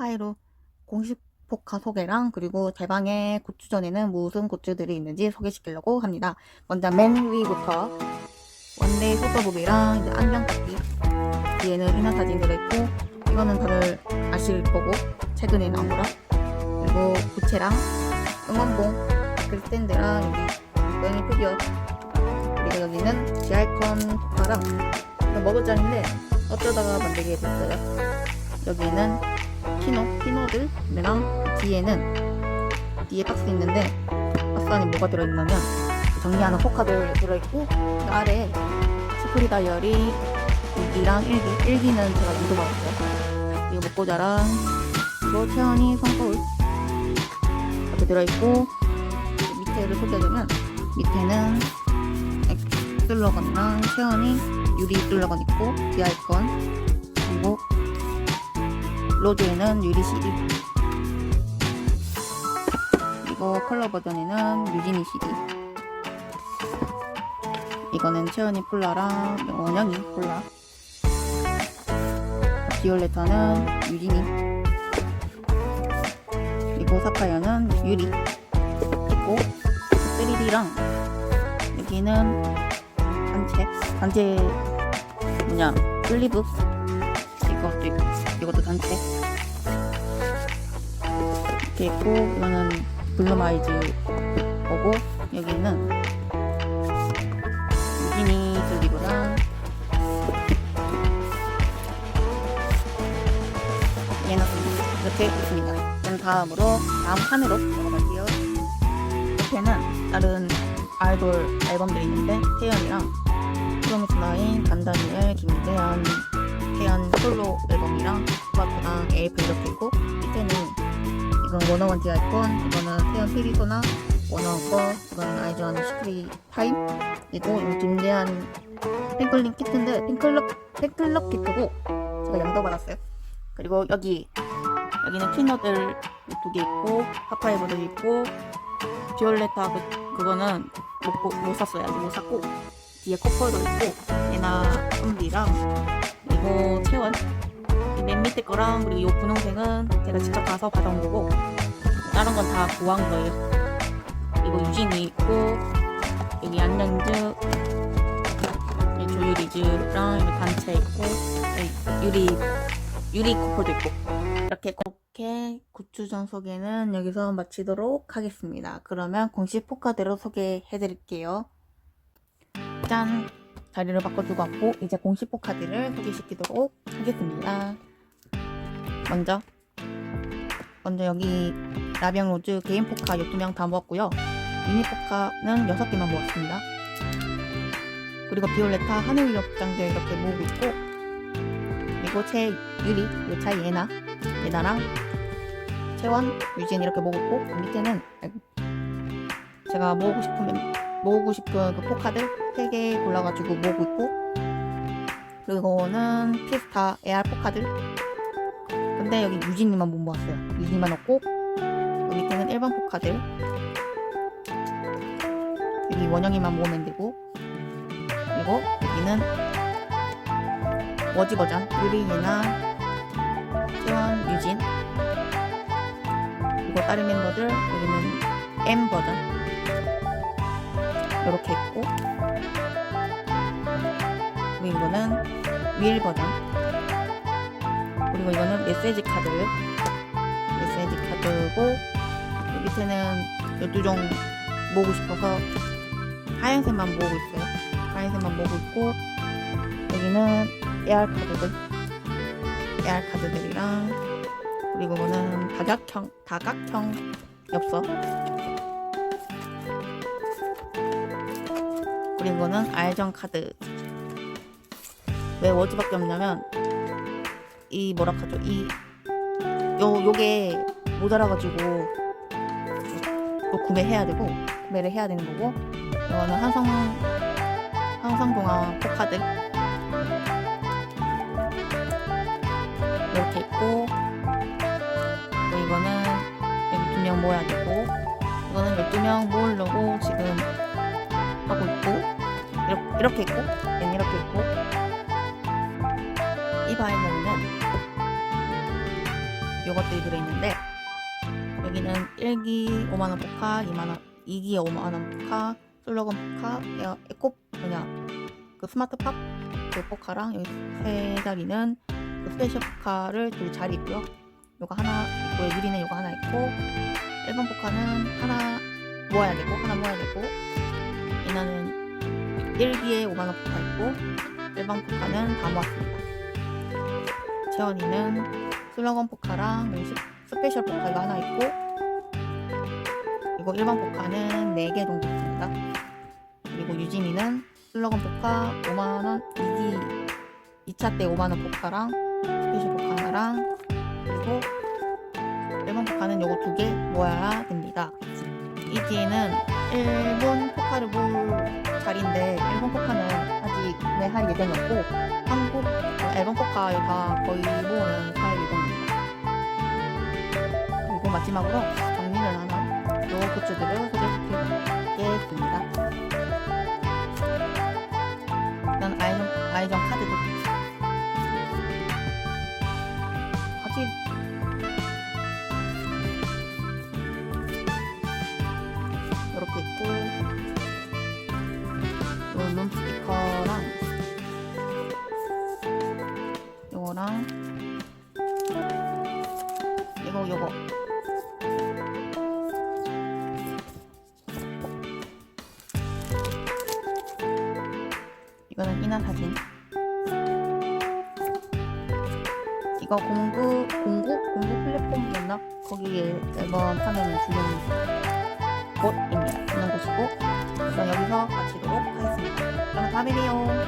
파이로 공식 포카 소개랑 그리고 대방의 고추전에는 무슨 고추들이 있는지 소개시키려고 합니다. 먼저 맨 위부터 원데이 소서북이랑 이제 안경 깎기 뒤에는 사진 들어있고 이거는 다들 아실 거고 최근에 나온 거라 그리고 부채랑 응원봉 글스탠드랑 여기 고양이 피규어 그리고 여기는 지아이콘 포카랑 먹을 잔인데 어쩌다가 만들게 됐어요. 여기는 키노, 키노들이랑 뒤에는 뒤에 박스 있는데 박스 안에 뭐가 들어있냐면 정리하는 포카들 들어있고 그 아래 스프리 다이어리 일기랑 일기 일기는 제가 읽어봤어요. 이거 먹고 자랑 이거 채연이 성서울 이렇게 들어있고 밑에를 소개하자면 밑에는 슬러건이랑 채연이 유리 슬러건 있고 디아이콘 로즈에는 유리 CD 그리고 컬러 버전에는 유진이 CD 이거는 채연이 폴라랑 원영이 폴라. 비올레타는 유진이 그리고 사파이어는 유리. 있고 3D랑 여기는 단체 단체 뭐냐 있고 이것도 단체 이렇게 있고 이거는 블루마이즈 거고 여기는 유진이 슬리브랑 얘는 이렇게 있습니다. 그럼 다음으로 다음 칸으로 넘어갈게요. 옆에는 다른 아이돌 앨범들이 있는데 태연이랑 프로미스나인, 단다니엘, 김재현, 태연 솔로 앨범 이랑 토마토랑 에이프 이렇게 있고. 밑에는 이건 워너원 디아이콘 이거는 태연 피리소나 워너원 거 이거는 아이즈원 시크릿 타임 그리고 이 김재한 팬클럽 키트인데 팬클럽 팬클럽 키트고 제가 양도 받았어요. 그리고 여기 여기는 키너들 두 개 있고 파파이브도 있고 비올레타 그, 그거는 못, 보- 못 샀어요. 아직 못 샀고 뒤에 코퍼도 있고 얘나 은비랑 그리고 채원. 이 맨 밑에 거랑 그리고 이 분홍색은 제가 직접 가서 받아온 거고 다른 건 다 구한 거예요 그리고 유진이 있고 여기 안녕즈 조유리즈랑 여기 단체 있고 유리 유리 코퍼도 있고 이렇게 이렇게 고추전 소개는 여기서 마치도록 하겠습니다. 그러면 공식 포카대로 소개해 드릴게요. 짠! 자리를 바꿔주고 왔고 이제 공식 포카들을 소개시키도록 하겠습니다. 먼저 먼저 여기 라비앙 로즈 개인 포카 12명 다 모았고요. 미니 포카는 6개만 모았습니다. 그리고 비올레타 하늘 역장들 이렇게 모으고 있고 그리고 채 유리, 요차 예나, 예나랑 채원, 유진 이렇게 모으고 있고 그 밑에는 제가 모으고 싶으면 모으고 싶은 그 포카들 3개 골라가지고 모으고 있고 그리고는 피스타 AR 포카들 근데 여기 유진이만 못 모았어요? 유진이만 없고? 그 밑에는 일반 포카들. 여기 원영이만 모으면 되고. 그리고 여기는 워지 버전? 유리 예나 채원 유진. 그리고 다른 멤버들 여기는 M 버전. 이렇게 있고. 그리고 이거는 윌 버전 그리고 이거는 메시지 카드 메시지 카드고 여기 밑에는 12종 모으고 싶어서 하얀색만 모으고 있어요. 하얀색만 모으고 있고 여기는 AR 카드들. AR 카드들이랑 그리고 이거는 다각형 다각형 엽서. 그리고 이거는 알정 카드. 왜 워즈밖에 없냐면 이 뭐라 하죠? 이 요 요게 모자라가지고 또 구매해야 되고 구매를 해야 되는 거고 이거는 한성 한성동화 포카들 이렇게 있고 이거는 여기 두 명 모아야 되고 이거는 12명 모으려고 지금 하고 있고 이렇게, 이렇게 있고 얘는 이렇게 있고 이 바이머는 요것들이 들어있는데 여기는 1기 5만원 포카 2만원 2기에 5만원 포카 슬로건 포카 에어, 에코 뭐냐 그 스마트 팝 그 포카랑 여기 세 자리는 그 스페셜 포카를 둘 자리고요 요거 하나 있고 유리는 요거 하나 있고 1번 포카는 하나 모아야 되고 하나 모아야 되고 얘는 1기에 5만원 포카 있고 일반 포카는 다 모았습니다. 채원이는 슬러건 포카랑 스페셜 포카 이거 하나 있고 그리고 일반 포카는 4개 정도 있습니다. 그리고 유진이는 슬러건 포카 5만원 2기 2차 때 5만원 포카랑 스페셜 포카 하나랑 그리고 일반 포카는 요거 두 개 모아야 됩니다. 이 뒤에는 일본 포카를 볼 자리인데 일본 포카는 아직 구매할 예정이 없고 한국 어, 앨범 포카 다 거의 모으면 살 예정입니다. 그리고 마지막으로 정리를 하는 요 굿즈들을 소개해드리겠습니다. 일단 아이전, 아이전 카드 이거 요거 이거는 인화 사진 이거 공구 공구 공구 플랫폼이었나 거기에 앨범 사면을 주는 곳입니다. 있는 곳이고 그럼 여기서 마치도록 하겠습니다. 그럼 다음에 봬요.